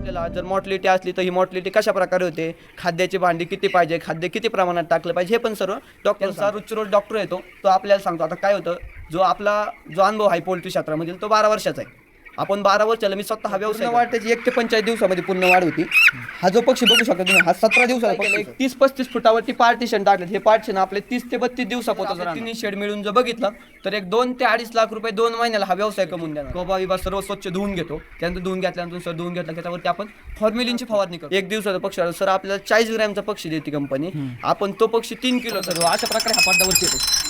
आपल्याला जर मॉर्टलिटी असली तर ही मॉर्टलिटी कशा प्रकारे होते? खाद्याची भांडी किती पाहिजे? खाद्य किती प्रमाणात टाकलं पाहिजे? हे पण सर्व डॉक्टरचा रोजचे रोज डॉक्टर येतो. तो आपल्याला सांगतो. आता काय होतं? जो आपला जो अनुभव आहे पोल्ट्री क्षेत्रामधील तो बारा वर्षाचा आहे. आपण बारा वर्षाला मी स्वतः हा व्यवसाय वाढ त्याची एक ते पंचाळीस दिवसामध्ये पूर्ण वाढ होती. हा जो पक्षी बघू शकता तुम्ही हा सतरा दिवसाला पक्षी एक तीस पस्तीस फुटावरती पार्टिशन टाकले हे पार्टिशन आपले तीस ते बत्तीस दिवसापोत तिन्ही शेड मिळून जर बघितलं तर एक दोन ते अडीच लाख रुपये दोन महिन्याला हा व्यवसाय कमवून देणार. गोबा विभाग सर्व स्वच्छ धुवून घेतो. त्यानंतर धुवून घेतल्यानंतर सर धुवून घेतलं की त्यावरती आपण फॉर्म्युलिनची फवारणी करतो. एक दिवसाचा पक्षी आला, सर आपल्याला चाळीस ग्रॅमचा पक्षी देते कंपनी आपण तो पक्षी तीन किलो सर अशा प्रकारे हा पडद्यावरती येतो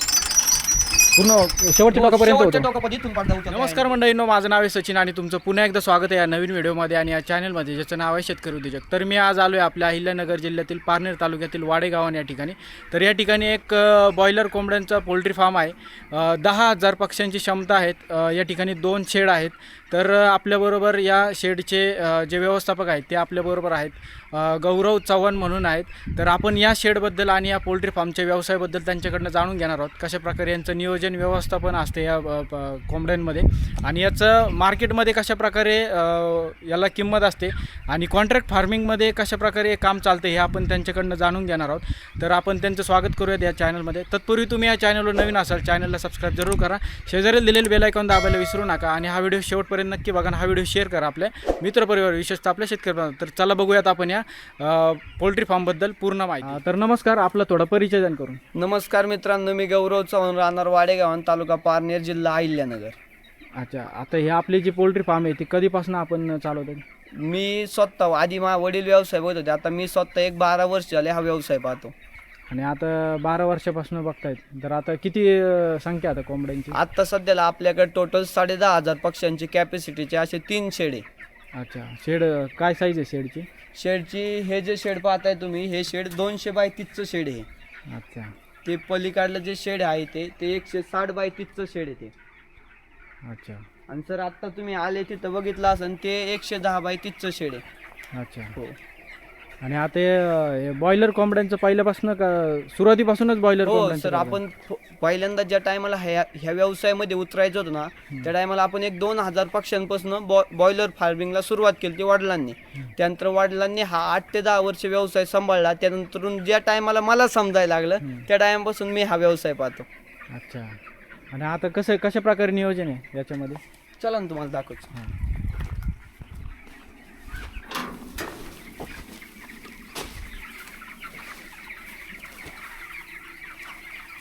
पूर्ण शेवटच्या टोकापर्यंत शेवटच्या होतं टोकापर्यंत इथून पडदा उचलतो. नमस्कार मंडळींनो माझं नाव आहे सचिन आणि तुमचं पुन्हा एकदा स्वागत आहे या नवीन व्हिडिओमध्ये आणि या चॅनलमध्ये ज्याचं नाव आहे शेतकरी उद्योजक. तर मी आज आलो आहे आपल्या अहिल्यानगर जिल्ह्यातील पारनेर तालुक्यातील वाडेगावन या ठिकाणी. तर या ठिकाणी एक अ, बॉयलर कोंबड्यांचा पोल्ट्री फार्म आहे. अ, दहा हजार पक्ष्यांची क्षमता आहेत. अ, या ठिकाणी दोन शेड आहेत. तर आपल्याबरोबर या शेडचे जे व्यवस्थापक आहेत ते आपल्याबरोबर आहेत. गौरव चव्हाण म्हणून आहेत. तर आपण या शेडबद्दल आणि या पोल्ट्री फार्मच्या व्यवसायाबद्दल त्यांच्याकडनं जाणून घेणार आहोत. कशाप्रकारे यांचं नियोजन व्यवस्थापन असते या कोंबड्यांमध्ये आणि याचं मार्केटमध्ये कशाप्रकारे प्रकारे याला किंमत असते आणि कॉन्ट्रॅक्ट फार्मिंगमध्ये कशाप्रकारे काम चालते हे आपण त्यांच्याकडनं जाणून घेणार आहोत. तर आपण त्यांचं स्वागत करूयात या चॅनलमध्ये. तत्पूर्वी तुम्ही या चॅनलवर नवीन असाल चॅनलला सबस्क्राईब जरूर करा. शेजारी दिलेलं बेलायकॉन दाबायला विसरू नका आणि हा व्हिडिओ शेवटपर्यंत नक्की बघा हा व्हिडिओ शेअर करा आपल्या मित्रपरिवार विशेषतः आपल्या शेतकरी तर चला बघूयात आपण या पोल्ट्री फार्मबद्दल पूर्ण माहिती. तर नमस्कार आपला थोडा परिचय करून. नमस्कार मित्रांनो मी गौरव चव्हाण राहणार वाडेगाव तालुका पारनेर जिल्हा अहिल्यानगर. अच्छा आता हे आपली जी पोल्ट्री फार्म आहे ती कधीपासून आपण चालवतो? मी स्वतः आधी मा वडील व्यवसाय बघत होते आता मी स्वतः एक बारा वर्ष झाले हा व्यवसाय पाहतो. आणि आता बारा वर्षापासून बघतायत. तर आता किती अ, संख्या आता कोंबड्यांची? आता सध्याला आपल्याकडे टोटल साडे दहा हजार पक्ष्यांची कॅपॅसिटीचे असे तीन शेड आहे. अच्छा. शेड अ, काय साईज आहे शेडची? शेडची हे जे शेड पाहताय तुम्ही हे शेड दोनशे बाय तीसचं शेड आहे. अच्छा. ते पलीकडलं जे शेड आहे ते ते एकशे साठ बाय तीसचं शेड आहे ते. अच्छा. आणि सर आत्ता तुम्ही आले तिथं बघितलं असेल ते एकशे दहा बाय तीसचं शेड आहे. अच्छा. हो. आणि आता बॉयलर कोंबड्यांचं पहिल्यापासून का सुरुवातीपासूनच बॉयलर हो सर आपण पहिल्यांदा ज्या टायमाला ह्या ह्या व्यवसायामध्ये उतरायचं होतं ना त्या टायमाला आपण एक दोन हजार पक्ष्यांपासून बॉ बॉयलर फार्मिंगला सुरुवात केली ती वडिलांनी. त्यानंतर वडिलांनी हा आठ ते दहा वर्ष व्यवसाय सांभाळला. त्यानंतरून ज्या टायमाला मला समजायला लागलं त्या टायमापासून मी हा व्यवसाय पाहतो. अच्छा. आणि आता कसं कशा प्रकारे नियोजन आहे याच्यामध्ये? चला ना तुम्हाला दाखवतो.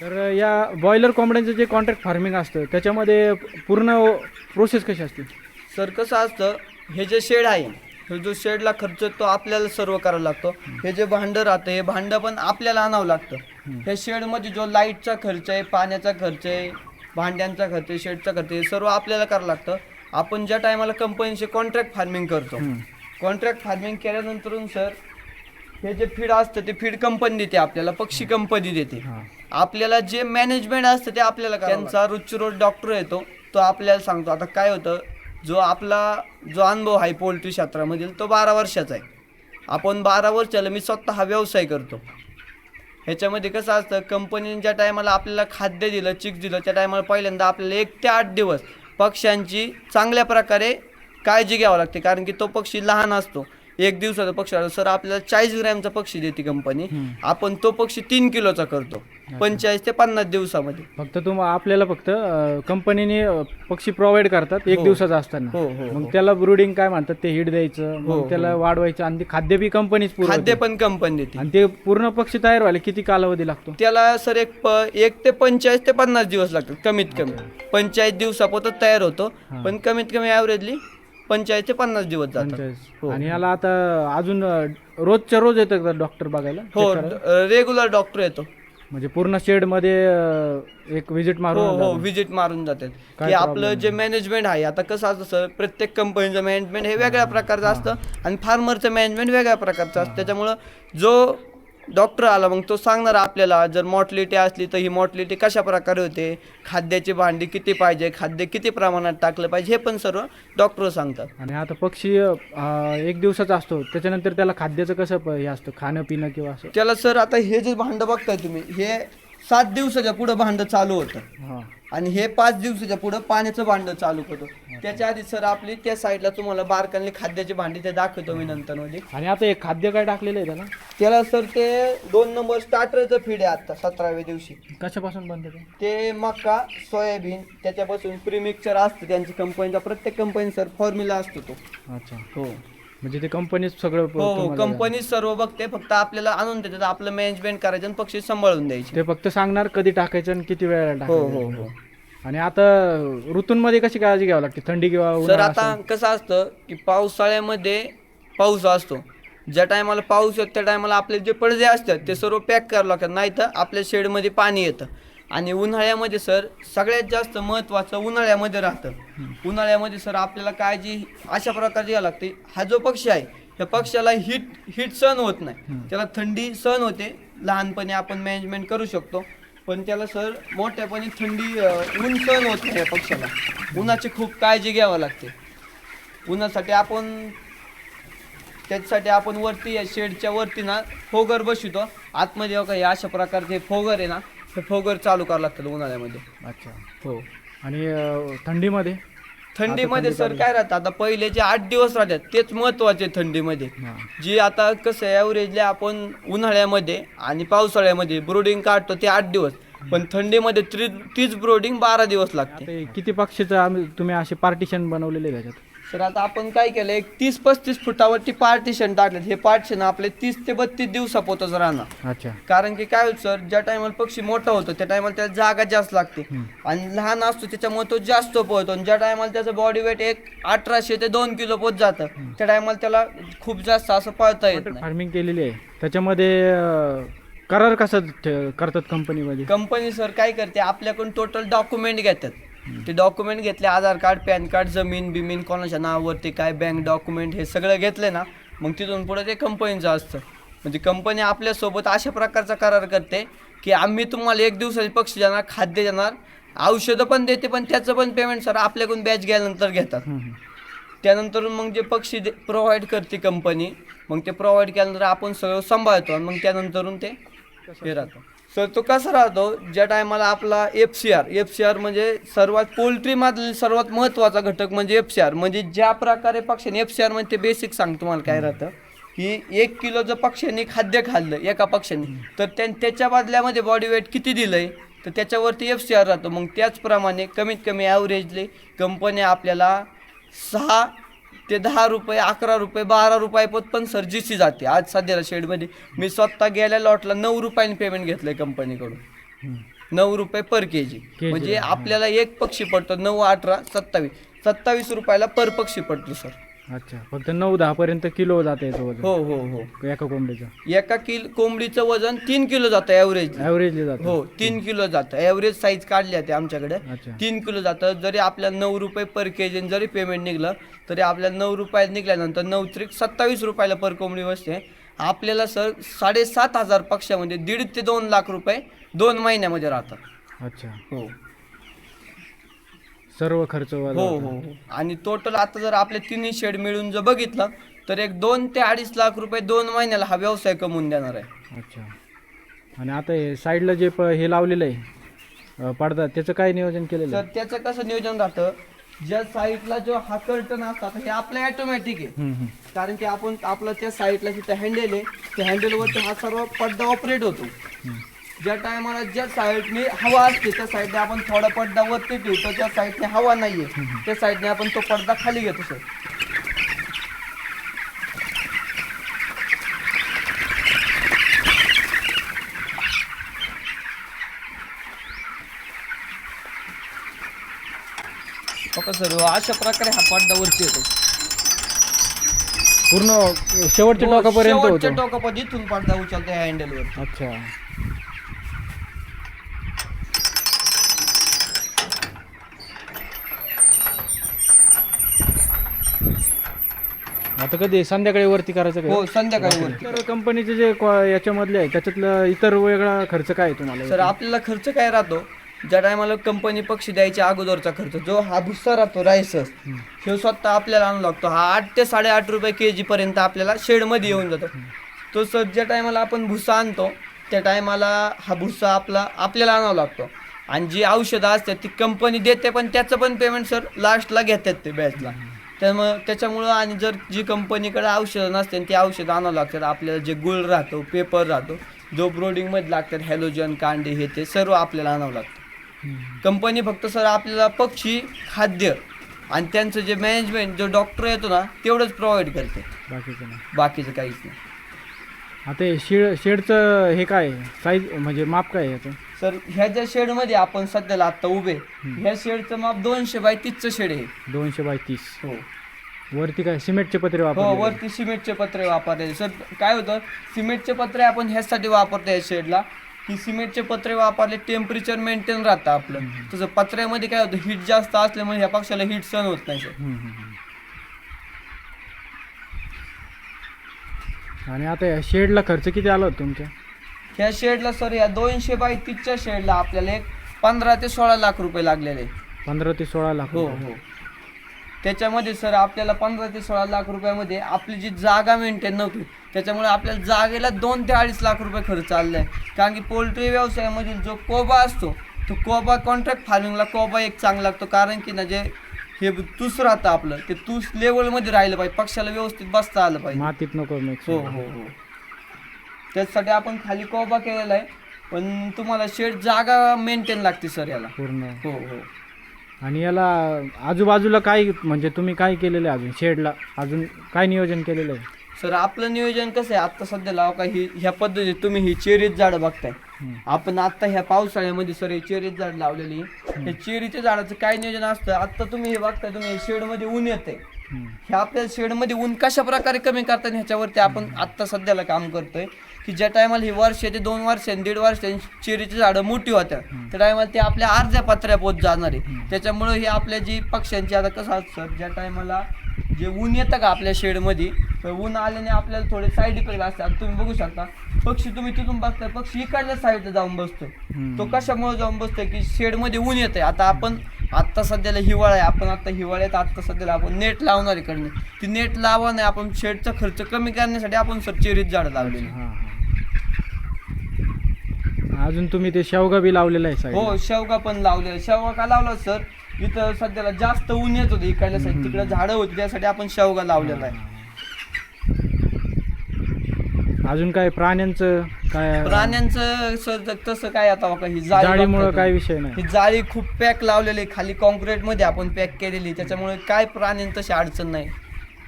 तर या बॉयलर कोंबड्यांचं जे कॉन्ट्रॅक्ट फार्मिंग असतं त्याच्यामध्ये पूर्ण प्रोसेस कशी असते? सर कसं असतं हे जे शेड आहे हे जो शेडला खर्च तो आपल्याला सर्व करावा लागतो. हे जे भांडं राहतं हे भांडं पण आपल्याला आणावं लागतं. हे शेडमध्ये जो लाईटचा खर्च आहे पाण्याचा खर्च आहे भांड्यांचा खर्च आहे शेडचा खर्च आहे हे सर्व आपल्याला करावं लागतं. आपण ज्या टायमाला कंपनीचे कॉन्ट्रॅक्ट फार्मिंग करतो. कॉन्ट्रॅक्ट फार्मिंग केल्यानंतरून सर हे जे फीड असतं ते फीड कंपनी देते आपल्याला पक्षी कंपनी देते. आपल्याला जे मॅनेजमेंट असतं ते आपल्याला त्यांचा रोजचे रोज डॉक्टर येतो तो आपल्याला सांगतो आता काय होतं जो आपला जो अनुभव आहे पोल्ट्री क्षेत्रामधील तो बारा वर्षाचा आहे. आपण बारा वर्षाला मी स्वतः हा व्यवसाय करतो. ह्याच्यामध्ये कसं असतं कंपनीने ज्या टायमाला आपल्याला खाद्य दिलं चिक्स दिलं त्या टायमाला पहिल्यांदा आपल्याला एक ते आठ दिवस पक्ष्यांची चांगल्या प्रकारे काळजी घ्यावी लागते कारण की तो पक्षी लहान असतो. एक दिवसाचा पक्षी असतो सर आपल्याला चाळीस ग्रॅमचा पक्षी देते कंपनी आपण तो पक्षी तीन किलोचा करतो. पंचेचाळीस ते पन्नास दिवसामध्ये. फक्त तुम आपल्याला फक्त कंपनीने पक्षी प्रोव्हाइड करतात एक हो. दिवसाचा असताना. हो हो मग त्याला ब्रुडिंग काय म्हणतात? ते हिट द्यायचं मग त्याला वाढवायचं आणि ते खाद्य बी कंपनीच खाद्य पण कंपनी देते. आणि ते पूर्ण पक्षी तयार व्हायला किती कालावधी लागतो? त्याला सर एक एक ते पंचेचाळीस ते पन्नास दिवस लागतात कमीत कमी. पंचेचाळीस दिवसापोतच तयार होतो. पण कमीत कमी ॲव्हरेजली पंचेचाळीस ते पन्नास दिवस जातात पंचेचाळीस. हो. आणि याला आता अजून अ, रोजच्या रोज येतं का डॉक्टर बघायला हो check करायला? रेग्युलर डॉक्टर येतो म्हणजे पूर्ण शेडमध्ये अ, एक व्हिजिट हो मारून हो जातात. व्हिजिट मारून जातात की आपलं जे मॅनेजमेंट आहे आता कसं असतं सर प्रत्येक कंपनीचं मॅनेजमेंट हे वेगळ्या प्रकारचं असतं आणि फार्मरचं मॅनेजमेंट वेगळ्या प्रकारचं असतं त्याच्यामुळं जो डॉक्टर आला मग तो सांगणार आपल्याला जर मॉर्टलिटी असली तर ही मॉर्टलिटी कशा प्रकारे होते? खाद्याची भांडी किती पाहिजे? खाद्य किती प्रमाणात टाकलं पाहिजे? हे पण सर्व डॉक्टर सांगतात. आणि आता पक्षी अ, एक दिवसाचा असतो त्याच्यानंतर त्याला खाद्याचं कसं प- हे असतं? खाणं पिणं किंवा असं? त्याला सर आता हे जे भांडं बघताय तुम्ही हे सात दिवसाच्या पुढं भांडं चालू होतं. हां. आणि हे पाच दिवसाच्या पुढं पाण्याचं भांड चालू करतो. त्याच्या आधी सर आपली त्या साईडला तुम्हाला बारकांनी खाद्याची भांडी ते दाखवतो मी नंतर मध्ये आणि आता हे खाद्य काय टाकलेलं आहे त्याला? त्याला सर ते दोन नंबर स्टार्टरचं फीड आहे आता सतराव्या दिवशी. कशापासून बनतं ते? ते मका सोयाबीन त्याच्यापासून प्रीमिक्सर असतं त्यांची कंपनीचा प्रत्येक कंपनी सर फॉर्म्युला असतो तो. अच्छा हो. म्हणजे ते कंपनीच सगळं प- हो तुम्हाला- कंपनी सर्व बघते फक्त आपल्याला आणून देतात आपलं मॅनेजमेंट करायचं आणि पक्षी सांभाळून द्यायचे. ते फक्त सांगणार कधी टाकायचं आणि किती वेळा हो टाकायचं. हो. हो आणि आता ऋतूंमध्ये कशी काळजी घ्यावी लागते? थंडी किंवा सर उन्हाळा आता कसं असतं की पावसाळ्यामध्ये पाऊस असतो. ज्या टायमाला पाऊस येतो त्या टायमाला आपले जे पडदे असतात ते सर्व पॅक करावं लागतात. नाही तर आपल्या शेडमध्ये पाणी येतं. आणि उन्हाळ्यामध्ये सर सगळ्यात जास्त महत्त्वाचं उन्हाळ्यामध्ये राहतं. उन्हाळ्यामध्ये सर आपल्याला काळजी अशा प्रकारची घ्यावी लागते. हा जो पक्षी आहे त्या पक्षाला हिट हिट सहन होत नाही. त्याला थंडी सहन होते. लहानपणी आपण मॅनेजमेंट करू शकतो. पण त्याला सर मोठ्यापणी थंडी ऊन सहन होत नाही या पक्षाला उन्हाची खूप काळजी घ्यावी लागते. उन्हासाठी आपण त्याच्यासाठी आपण वरती या शेडच्या वरती ना फोगर बसवितो. आतमध्ये बघा हे अशा प्रकारचे फोगर आहे ना हे फोगर चालू करावं लागतं उन्हाळ्यामध्ये. अच्छा हो. आणि अं, थंडीमध्ये? थंडीमध्ये थंडी सर. काय राहतं? आता पहिले जे आठ दिवस राहतात तेच महत्त्वाचे थंडीमध्ये. हां. जी आता कसं आहे ॲव्हरेजली आपण उन्हाळ्यामध्ये आणि पावसाळ्यामध्ये ब्रोडिंग काढतो ते आठ दिवस. पण थंडीमध्ये त्री तीच ब्रोडिंग बारा दिवस लागते. किती पक्षीचं आम्ही तुम्ही असे पार्टिशन बनवलेले आहे त्याच्यात सर आता आपण काय केलं एक तीस पस्तीस फुटावरती पार्टिशन टाकले हे पार्टिशन आपले तीस ते बत्तीस दिवसापोतच राहणार. अच्छा. कारण की काय होतं सर ज्या टायमाला पक्षी मोठा होतो त्या टायमाला त्याला जागा जास्त लागते. आणि लहान असतो त्याच्यामुळे तो जास्त पळतो आणि ज्या टायमाला त्याचं बॉडी वेट एक अठराशे ते दोन किलो पोत जातं त्या टायमाला त्याला खूप जास्त असं पळता येत फार्मिंग केलेली आहे. त्याच्यामध्ये करार कसा करतात कंपनीमध्ये कंपनी सर काय करते आपल्याकडून टोटल डॉक्युमेंट घेतात. ते डॉक्युमेंट घेतले आधार कार्ड पॅन कार्ड जमीन बिमीन कोणाच्या नावावरती काय बँक डॉक्युमेंट हे सगळं घेतले ना मग तिथून पुढे ते कंपनीचं असतं. म्हणजे कंपनी आपल्यासोबत अशा प्रकारचा करार करते की आम्ही तुम्हाला एक दिवसाचे पक्षी देणार खाद्य देणार औषधं पण देते पण त्याचं पण पेमेंट सर आपल्याकडून बॅच गेल्यानंतर घेतात. त्यानंतर मग जे पक्षी प्रोव्हाइड करते कंपनी मग ते प्रोव्हाइड केल्यानंतर आपण सगळं सांभाळतो आणि मग त्यानंतरून ते हे राहतो. सर तो कसा राहतो? ज्या टायमाला आपला F C R F C R म्हणजे सर्वात पोल्ट्रीमधील सर्वात महत्त्वाचा घटक म्हणजे एफ सी आर म्हणजे ज्या प्रकारे पक्ष्याने एफ सी आर म्हणजे ते बेसिक सांग तुम्हाला काय राहतं? की एक किलो जर पक्ष्यांनी खाद्य खाल्लं एका पक्ष्याने तर त्या त्याच्या बदल्यामध्ये बॉडी वेट किती दिलं आहे तर त्याच्यावरती एफ सी आर राहतो. मग त्याचप्रमाणे कमीत कमी ॲव्हरेजली कंपन्या आपल्याला सहा ते दहा रुपये अकरा रुपये बारा रुपये पण सर्जीची जाते आज सध्याला शेडमध्ये मी स्वतः गेल्या लॉटला नऊ रुपयाने पेमेंट घेतलंय कंपनीकडून. नऊ रुपये पर के जी म्हणजे. आपल्याला एक पक्षी पडतो नऊ अठरा सत्तावीस सत्तावीस रुपयाला पर पक्षी पडतो सर अच्छा फक्त नऊ दहा पर्यंत किलो जाते याचं वजन. हो हो हो. एका कोंबडीचं. एका किल कोंबडीचं वजन तीन किलो जातं ॲव्हरेज ॲव्हरेजली जातं. हो तीन किलो जातं. ॲव्हरेज साईज काढली आहे आमच्याकडे. अच्छा. तीन किलो जातं. जरी आपल्याला नऊ रुपये पर के जी जरी पेमेंट निघलं तरी आपल्याला नऊ रुपयात निघाल्यानंतर नऊ त्रिक सत्तावीस रुपयाला पर कोंबडी बसते. आपल्याला सर साडेसात हजार पक्षामध्ये दीड ते दोन लाख रुपये दोन महिन्यामध्ये राहतात अच्छा. हो. सर्व खर्च हो. हो हो. आणि टोटल आता जर आपले तिन्ही शेड मिळून जर बघितलं तर एक दोन ते अडीच लाख रुपये दोन महिन्याला हा व्यवसाय कमवून देणार आहे अच्छा आणि आता हे साईडला जे प हे लावलेलं आहे अं, पडदा त्याचं काय नियोजन केलेलं तर आहे त्याचं कसं नियोजन राहतं ज्या साईडला जो हा कर्टन असतात हे आपलं ऑटोमॅटिक आहे हम्म, हम्म. कारण की आपण आपलं त्या साईडला जिथं हँडल आहे त्या हँडलवरती हा सर्व पडदा ऑपरेट होतो हम्म. ज्या टायमाला ज्या साईडने हवा असते त्या साईडने आपण थोडा पडदा वरती ठेवतो त्या साईडने हवा नाहीये. त्या साईडने आपण तो पडदा खाली घेतो सर. बघा सर? अशा प्रकारे हा पडदा वरती येतो. पूर्ण शेवटच्या हो, टोकापर्यंत शेवटच्या होतो. टोकापर्यंत इथून पडदा उचलतो ह्या हँडलवर अच्छा. आता कधी संध्याकाळी वरती करायचं हो संध्याकाळी वरती. तर कंपनीचे जे क्वा- याच्यामधले आहे त्याच्यातलं इतर वेगळा खर्च काय आहे तुम्हाला? सर आपल्याला खर्च काय राहतो? ज्या टायमाला कंपनी पक्षी द्यायच्या अगोदरचा खर्च जो हा भुस्सा राहतो रायसस हे स्वतः आपल्याला आणू लागतो. हा आठ ते साडेआठ रुपये के जी पर्यंत आपल्याला शेडमध्ये येऊन जातो. तो सर ज्या टायमाला आपण भुस्सा आणतो त्या टायमाला हा भुस्सा आपला आपल्याला आणावा लागतो. आणि जी औषधं असतात ती कंपनी देते पण त्याचं पण पेमेंट सर लास्टला घेतात ते बॅचला त्यामुळं त्याच्यामुळं आणि जर जी कंपनीकडे औषधं नसते ती औषधं आणावं लागतात. आपल्याला जे गुळ राहतो पेपर राहतो जो ब्रोडिंगमध्ये लागतात हॅलोजन कांडे हे ते सर्व आपल्याला आणावं लागतं. कंपनी फक्त सर आपल्याला पक्षी खाद्य आणि त्यांचं जे मॅनेजमेंट जो डॉक्टर येतो ना तेवढंच प्रोव्हाइड करते. बाकीचं नाही. बाकीचं काहीच नाही. आता हे शेड शेडचं हे काय साईज म्हणजे माप काय आहे याचं? सर ह्या ज्या शेडमध्ये आपण सध्याला आत्ता उभे ह्या शेडचं माप दोनशे बाय तीसचं शेड आहे. दोनशे बाय तीस. हो. वरती काय? सिमेंटचे पत्रे हो वापर वरती सिमेंटचे पत्रे वापरले सर काय होतं? सिमेंटचे पत्रे आपण ह्यासाठी वापरतो या शेडला की सिमेंटचे पत्रे वापरले टेम्परेचर मेंटेन राहतं आपलं. तसं पत्र्यामध्ये काय होतं? हीट जास्त असल्यामुळे ह्या पक्षाला हीट सहन होत नाही सर आणि आता या शेडला खर्च किती आला होता तुमच्या? ह्या शेडला सर या दोनशे बाय तीसच्या शेडला आपल्याला एक पंधरा ते सोळा लाख रुपये लागलेले. पंधरा ते सोळा लाख हो. हो. त्याच्यामध्ये सर आपल्याला पंधरा ते सोळा लाख रुपयामध्ये आपली जी जागा मेंटेन नव्हती त्याच्यामुळे आपल्याला जागेला दोन ते अडीच लाख रुपये खर्च आलेला आहे कारण की पोल्ट्री व्यवसायामधील जो कोबा असतो तो कोबा कॉन्ट्रॅक्ट फार्मिंगला कोबा एक चांगला लागतो. कारण की ना जे हे तूस राहतं आपलं ते तूस लेवलमध्ये राहिलं पाहिजे पक्षाला व्यवस्थित बसता आलं पाहिजे. मातीत नको मिक्स हो हो हो. त्याच्यासाठी आपण खाली कोबा केलेला आहे. पण तुम्हाला शेड जागा मेंटेन लागते सर याला. पूर्ण. हो हो. आणि याला आजूबाजूला काय म्हणजे तुम्ही काय केलेलं आहे अजून? शेडला अजून काय नियोजन केलेलं आहे? सर आपलं नियोजन कसं आहे? आता सध्या लाव का ही ह्या पद्धतीत तुम्ही ही चेरीत झाडं बघताय. हम्म. आपण आता ह्या पावसाळ्यामध्ये सर हे चेरीत झाड लावलेली. हे चेरीच्या झाडाचं काय नियोजन असतं? आता तुम्ही हे बघताय तुम्ही शेडमध्ये ऊन येते हम्म. हे आपल्या शेडमध्ये ऊन कशा प्रकारे कमी करता येईल ह्याच्यावरती आपण आत्ता सध्याला काम करतोय. की ज्या टायमाला ही वर्ष ते दोन वर्षांनी दीड वर्षांनी चेरीची झाडं मोठी होत्या. त्या टायमाला ते आपल्या अर्ध्या पत्र्या पोत जाणार आहे. त्याच्यामुळं हे आपल्या जी पक्ष्यांची आता कसं असतं ज्या टायमाला जे ऊन येतं का आपल्या शेडमध्ये तर ऊन आल्याने आपल्याला थोडे साईड इफेक्ट असतात. तुम्ही बघू शकता पक्षी तुम्ही तिथून बघताय पक्षी इकडल्या साईडला जाऊन बसतो. तो कशामुळे जाऊन बसतोय की शेडमध्ये ऊन येतंय. आता आपण आत्ता सध्याला हिवाळा आहे. आपण आता हिवाळ्यात आत्ता सध्याला आपण नेट लावणार इकडनं. ती नेट लावा नाही आपण शेडचा खर्च कमी करण्यासाठी आपण सर चेरीत झाडं लावलेली. अजून तुम्ही ते शेवगा बी लावलेलं आहे हो शेवगा पण लावलेला शेवगा का लावला सर? इथं सध्याला जास्त ऊन येत होतं इकडल्या साईड तिकडे झाडं होती त्यासाठी आपण शेवगा लावलेला आहे. अजून काय प्राण्यांचं काय प्राण्यांचं सर तसं काय आता बघा ही जाळी जाळीमुळं काय तुम्ही. विषय नाही. ही जाळी खूप पॅक लावलेली आहे. खाली कॉन्क्रीटमध्ये आपण पॅक केलेली त्याच्यामुळे काय प्राण्यांची तशी अडचण नाही.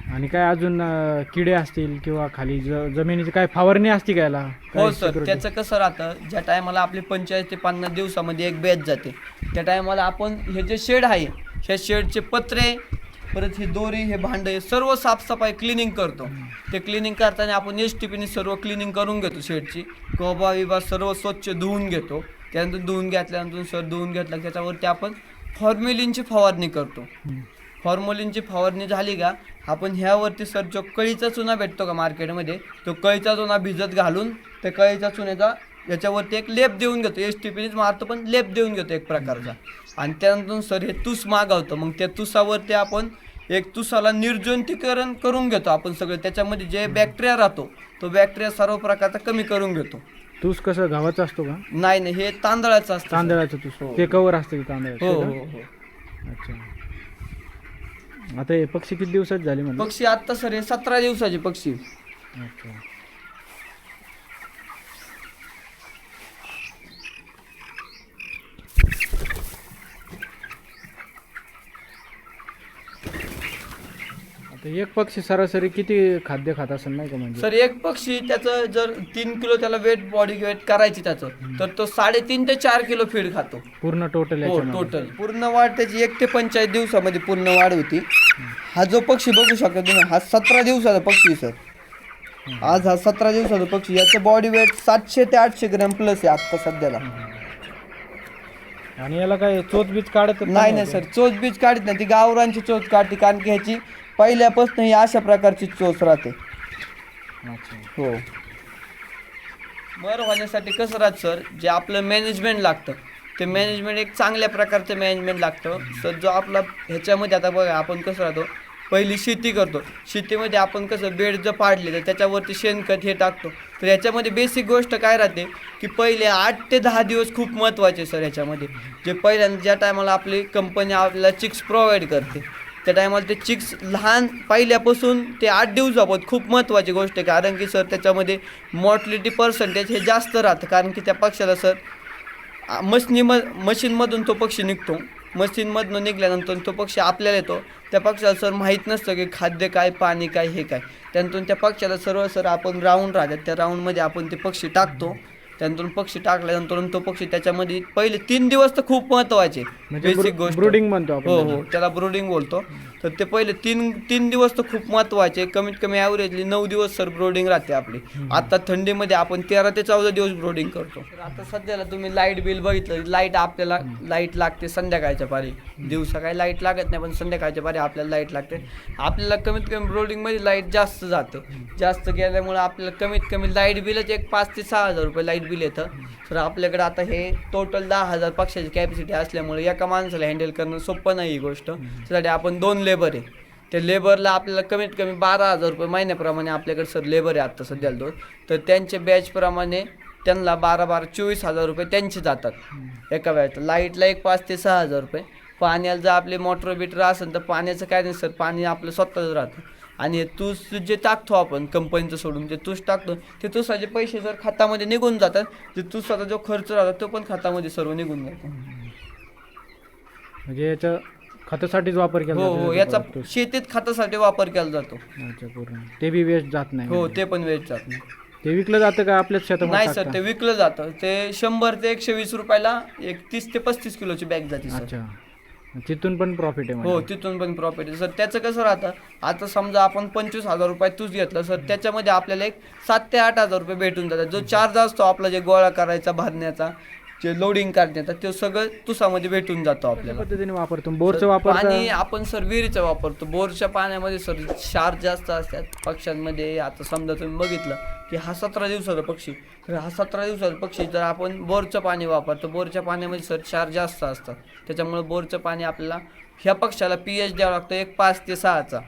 आणि काय अजून अं, किडे असतील किंवा खाली ज- जमिनीची काय फवारणी असते का याला? हो सर security? त्याचं कसं राहतं ज्या टायमाला आपली पंचेचाळीस ते पन्नास दिवसामध्ये एक बॅच जाते त्या टायमाला आपण हे जे शेड आहे ह्या शेडचे पत्रे परत ही दोरी हे भांडे सर्व साफसफाई क्लिनिंग करतो. ते क्लिनिंग करताना आपण एस टी पीने सर्व क्लिनिंग करून घेतो शेडची. कोबा विबा सर्व स्वच्छ धुवून घेतो. त्यानंतर धुवून घेतल्यानंतर सर धुवून घेतलं की त्याच्यावरती आपण फॉर्मेलिनची फवारणी करतो. हम्म. फॉर्मोलिनची फवारणी झाली का? आपण ह्यावरती सर जो कळीचा चुना भेटतो का मार्केटमध्ये तो कळीचा चुना भिजत घालून त्या कळीचा चुन्याचा याच्यावरती एक लेप देऊन घेतो. एस टी पीनेच मारतो पण लेप देऊन घेतो एक प्रकारचा. आणि त्यानंतर सर हे तुस मागवतो. मग त्या तुसावरती आपण एक तुसाला निर्जंतीकरण करून घेतो आपण सगळं. त्याच्यामध्ये जे बॅक्टेरिया राहतो तो बॅक्टेरिया सर्व प्रकारचा कमी करून घेतो. तूस कसं गव्हाचं असतो का? नाही नाही हे तांदळाचं असतं तांदळाचं तूस. हो. ते कवर असते तांदळाचं हो? हो हो. अच्छा. आता हे पक्षी किती दिवसात झाले म्हणजे पक्षी आत्ता सर हे सतरा दिवसाचे पक्षी. अच्छा. आता एक पक्षी सरासरी किती खाद्य खात असेल नाही का म्हणजे? सर एक पक्षी त्याचं जर तीन किलो त्याला वेट बॉडी वेट करायची त्याचं तर तो साडेतीन ते चार किलो फीड खातो. पूर्ण टोटल हो टोटल पूर्ण वाढ त्याची एक ते पंचाळीस दिवसामध्ये पूर्ण वाढ होती. हा जो पक्षी बघू शकता तुम्ही हा सतरा दिवसाचा पक्षी आहे, सर. आज हा सतरा दिवसाचा पक्षी याचं बॉडी वेट सातशे ते आठशे ग्रॅम प्लस आहे आता सध्याला. आणि याला काय चोच बीच काढत नाही नाही सर. चोच बीज काढत नाही. ती गावरांची चोच काढते कारण की ह्याची पहिल्यापासून ही अशा प्रकारची चोच राहते. अच्छा. हो. बरं होण्यासाठी कसं राहत सर? जे आपलं मॅनेजमेंट लागतं. ते मॅनेजमेंट एक चांगल्या प्रकारचं मॅनेजमेंट लागतं. सर जो आपला ह्याच्यामध्ये आता बघा आपण कसं राहतो? पहिली शेती करतो. शेतीमध्ये आपण कसं बेड जर पाडले तर त्याच्यावरती शेणखत हे टाकतो. तर याच्यामध्ये बेसिक गोष्ट काय राहते? की पहिले आठ ते दहा दिवस खूप महत्त्वाचे सर याच्यामध्ये. जे पहिल्यांदा ज्या टायमाला आपली कंपनी आपल्याला चिक्स प्रोव्हाइड करते. त्या टायमाला ते चिक्स लहान पहिल्यापासून ते आठ दिवस दिवसापर्यंत खूप महत्त्वाची गोष्ट आहे. कारण की सर त्याच्यामध्ये मॉर्टलिटी पर्सेंटेज हे जास्त राहतं. कारण की त्या पक्षाला सर मशनी म मशीनमधून तो पक्षी निघतो. मशीनमधून निघल्यानंतर तो पक्षी आपल्याला येतो. त्या पक्षाला सर माहीत नसतं की खाद्य काय पाणी काय हे काय. त्यानंतर त्या पक्षाला सर्व सर आपण राऊंड राहतात. त्या राऊंडमध्ये आपण ते पक्षी टाकतो. त्यानंतर पक्षी टाकल्यानंतर तो पक्षी त्याच्यामध्ये पहिले तीन दिवस तर खूप महत्त्वाचे म्हणजे बेसिक गोष्ट. ब्रुडिंग म्हणतो आपण हो त्याला. हो त्याला. ब्रोडिंग बोलतो. तर ते पहिले तीन तीन दिवस तर खूप महत्त्वाचे कमीत कमी ॲव्हरेजली नऊ दिवस सर ब्रोडिंग राहते आपली. आता थंडीमध्ये आपण तेरा ते चौदा दिवस ब्रोडिंग करतो. तर आता सध्याला तुम्ही लाइट बिल बघितलं लाइट आपल्याला लाइट लागते संध्याकाळच्या पारी. दिवसा काही लाइट लागत नाही पण संध्याकाळच्या पारी आपल्याला लाइट लागते. आपल्याला कमीत कमी ब्रोडिंगमध्ये लाइट जास्त जाते. जास्त गेल्यामुळे आपल्याला कमीत कमी लाइट बिलच एक पाच ते सहा हजार रुपये लाइट बिल येतं. तर आपल्याकडे आता हे टोटल दहा हजार पक्षाची कॅपॅसिटी असल्यामुळे एका माणसाला हँडल करणं सोपं नाही ही गोष्ट. त्यासाठी आपण दोन लेबर आहे. त्या लेबरला आपल्याला कमीत कमी बारा हजार रुपये महिन्याप्रमाणे आपल्याकडे सर लेबर आहे आत्ता सध्याला दोन तर त्यांच्या बॅचप्रमाणे त्यांना बारा बारा चोवीस हजार रुपये त्यांचे जातात. एका वेळेत लाईटला एक पाच ते सहा हजार रुपये. पाण्याला जर आपले मोटर बिटर असेल तर पाण्याचं काय नाही सर पाणी आपलं स्वतःच राहतं. आणि तूस जे टाकतो आपण कंपनीचं सोडून जे तूस टाकतो ते तुसाचे पैसे जर खात्यामध्ये निघून जातात जे तुसाचा जो खर्च राहतो तो पण खात्यामध्ये सर्व निघून जातो. म्हणजे याचा खतासाठीच वापर केला हो जातो हो याचा. शेतीत खतासाठी वापर केला जातो. अच्छा पूर्ण. ते बी वेस्ट जात नाही. हो. ते पण वेळ जात नाही. ते विकलं जातं का आपल्याच शेतामध्ये नाही सर? ते विकलं जातं. ते शंभर ते एकशे वीस रुपयाला एक तीस ते पस्तीस किलोची बॅग जाते सर. अच्छा. तिथून पण प्रॉफिट आहे हो म्हणजे. तिथून पण प्रॉफिट आहे. सर त्याचं कसं राहतं? आता समजा आपण पंचवीस हजार रुपये तूच घेतलं सर त्याच्यामध्ये आपल्याला एक सात ते आठ हजार रुपये भेटून जातात. जो चार्ज असतो आपला जे गोळा करायचा भरण्याचा जे लोडिंग करण्याचा ते सगळं तुसामध्ये भेटून जातो आपल्याला. पद्धतीने वापरतो? बोरचं वापर पाणी आपण सर विहिरीचं वापरतो. बोरच्या पाण्यामध्ये सर क्षार जास्त असतात पक्ष्यांमध्ये. आता समजा तुम्ही बघितलं की हा सतरा दिवसाचा पक्षी. तर हा सतरा दिवसाचा पक्षी जर आपण बोरचं पाणी वापरतो बोरच्या पाण्यामध्ये सर क्षार जास्त असतात. त्याच्यामुळे बोरचं पाणी आपल्याला ह्या पक्षाला पी एच द्यावं लागतं एक पाच ते सहाचा.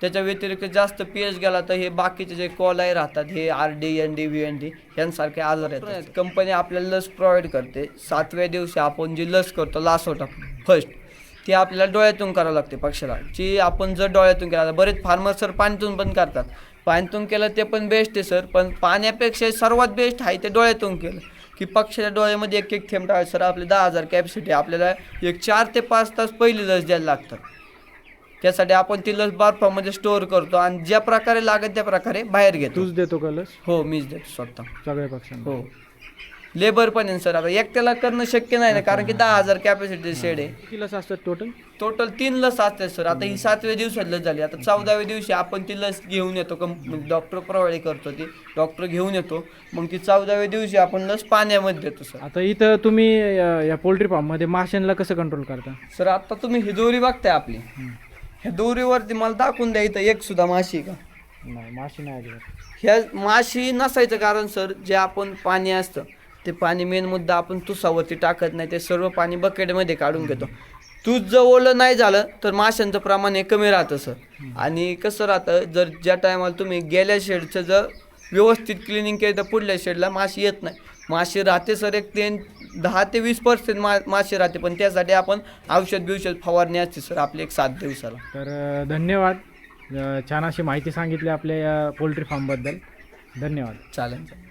त्याच्या व्यतिरिक्त जास्त पी एच गेला तर हे बाकीचे जे कॉलाय राहतात हे R D N D V N D यांसारखे आजार येतात. कंपनी आपल्याला लस प्रोव्हाइड करते. सातव्या दिवशी आपण जी लस करतो लासोटा फर्स्ट ती आपल्याला डोळ्यातून करावं लागते पक्षाला. जी आपण जर डोळ्यातून केला बरेच फार्मर सर पाण्यातून पण करतात. पाण्यातून केलं ते पण बेस्ट आहे सर पण पाण्यापेक्षा सर्वात बेस्ट आहे ते डोळ्यातून केलं. की पक्षाच्या डोळ्यामध्ये एक एक थेंब टाकायचं सर आपले दहा हजार कॅपॅसिटी आपल्याला एक चार ते पाच तास पहिली लस द्यायला लागतात. त्यासाठी आपण ती लस बर्फामध्ये स्टोअर करतो आणि ज्या प्रकारे लागेल त्या प्रकारे बाहेर घेतो. तूच देतो का लस? हो मीच देतो स्वतः. सगळ्या पक्षांना. हो. लेबर पण आहे सर आता एकट्याला करणं शक्य नाही ना कारण की दहा हजार कॅपॅसिटी शेड आहे. किती लस असतात टोटल टोटल तीन लस असतात सर. आता ही सातव्या दिवसात लस झाली. आता चौदाव्या दिवशी आपण ती लस घेऊन येतो. कंप डॉक्टर प्रोव्हाइड करतो ती. डॉक्टर घेऊन येतो. मग ती चौदाव्या दिवशी आपण लस पाण्यामध्ये देतो सर. आता इथं तुम्ही या या पोल्ट्री फार्ममध्ये माशांना कसं कंट्रोल करता? सर आता तुम्ही ही दोरी बघताय आपली. ह्या दोरीवरती मला दाखवून द्या इथं एक सुद्धा माशी आहे का? नाही माशी नाही अजिबात. ह्या माशी नसायचं कारण सर जे आपण पाणी असतं ते पाणी मेन मुद्दा आपण तुसावरती टाकत नाही ते सर्व पाणी बकेटमध्ये काढून घेतो. तूच जर ओलं नाही झालं तर माशांचं प्रमाण हे कमी राहतं सर. आणि कसं राहतं जर ज्या टायमाला तुम्ही गेल्या शेडचं जर व्यवस्थित क्लिनिंग केलं तर पुढल्या शेडला माशी येत नाही. माशी राहते सर एक ते दहा ते वीस पर्सेंट मा माशी राहते पण त्यासाठी आपण औषध बिवषध फवारणी असते सर आपली एक सात दिवसाला. तर अं, धन्यवाद. अं, छान अशी माहिती सांगितली आपल्या या पोल्ट्री फार्मबद्दल. धन्यवाद. चालेल.